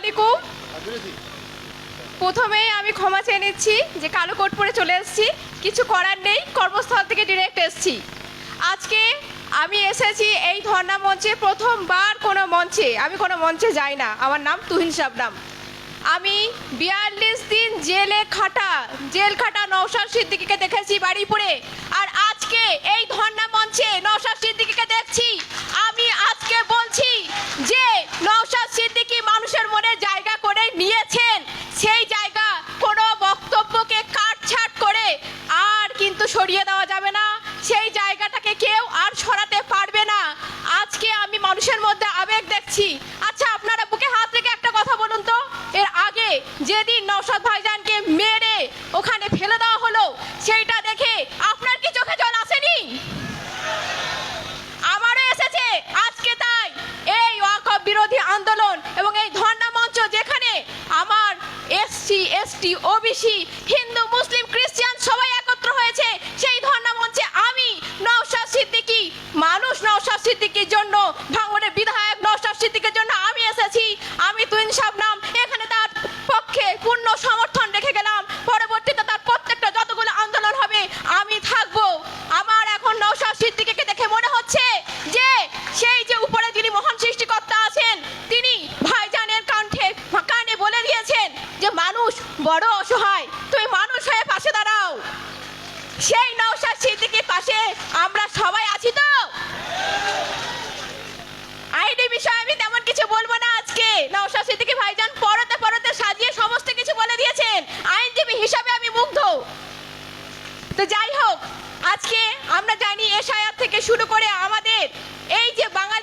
আলাইকুম। প্রথমেই আমি ক্ষমা চেয়ে নিচ্ছি যে কালো কোট পরে চলে এসেছি। কিছু করার নেই, কর্মস্থল থেকে ডিরেক্ট এসেছি। আজকে আমি এসেছি এই ধর্ণা মঞ্চে প্রথমবার কোনো মঞ্চে। আমি কোনো মঞ্চে যাই না। আমার নাম তুহিন শাবনাম। আমি বিয়াল্লিশ দিন জেলে খাটা, জেল খাটা নৌসাদ সিদ্দিকিকে দেখেছি বাড়ি বাড়িপুরে। আর আজকে এই ধর্ণা সরিয়ে দেওয়া যাবে না। সেই জায়গাটাকে কেউ আর সরাতে পারবে না। আজকে আমি মানুষের মধ্যে আবেগ দেখছি। আচ্ছা আপনারা বুকে হাত রেখে একটা কথা বলুন তো। এর আগে যেদিন নৌসাদ ভাইজানকে মেরে ওখানে ফেলে দেওয়া হলো, সেইটা দেখে আপনার কি চোখে জল আসেনি? আমারও এসেছে। আজকে তাই এই ওয়াকফ বিরোধী আন্দোলন এবং এই ধর্ণা মঞ্চ যেখানে আমার এসসি, এসটি, ওবিসি, হিন্দু, মুসলিম হয়েছে সেই ধর্ণা মঞ্চে আমি নওশাদ সিদ্দিকী, মানুষ নওশাদ সিদ্দিকীর জন্য, ভাঙনের বিধায়ক নওশাদ সিদ্দিকীর জন্য আমি এসেছি। আমি তুইন শাবনাম, এখানে তার পক্ষে পূর্ণ সমর্থন রেখে গেলাম। পরবর্তীতে তার প্রত্যেকটা যতগুলো আন্দোলন হবে, আমি থাকব। আমার এখন নওশাদ সিদ্দিকীকে দেখে মনে হচ্ছে যে, সেই যে উপরে যিনি মহান সৃষ্টিকর্তা আছেন, তিনি ভাইজানের কণ্ঠে কানে বলে দিয়েছেন যে, মানুষ বড় অসহায়। সেই নওশাদ সিদ্দিকীর পাশে আমরা সবাই আছি তো? আইডি বিষয়ে আমি তেমন কিছু বলব না আজকে। নওশাদ সিদ্দিকী ভাইজান পরতে পরতে সাজিয়ে সমস্ত কিছু বলে দিয়েছেন। আইনজীবী হিসাবে আমি মুগ্ধ। তো যাই হোক, আজকে আমরা জানি এশায়াত থেকে শুরু করে আমাদের এই যে বাঙালি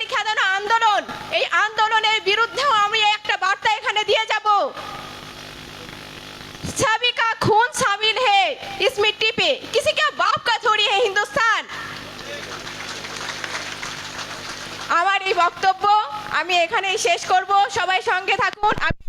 বক্তব্য আমি এখানেই শেষ করব। সবাই সঙ্গে থাকুন। আমি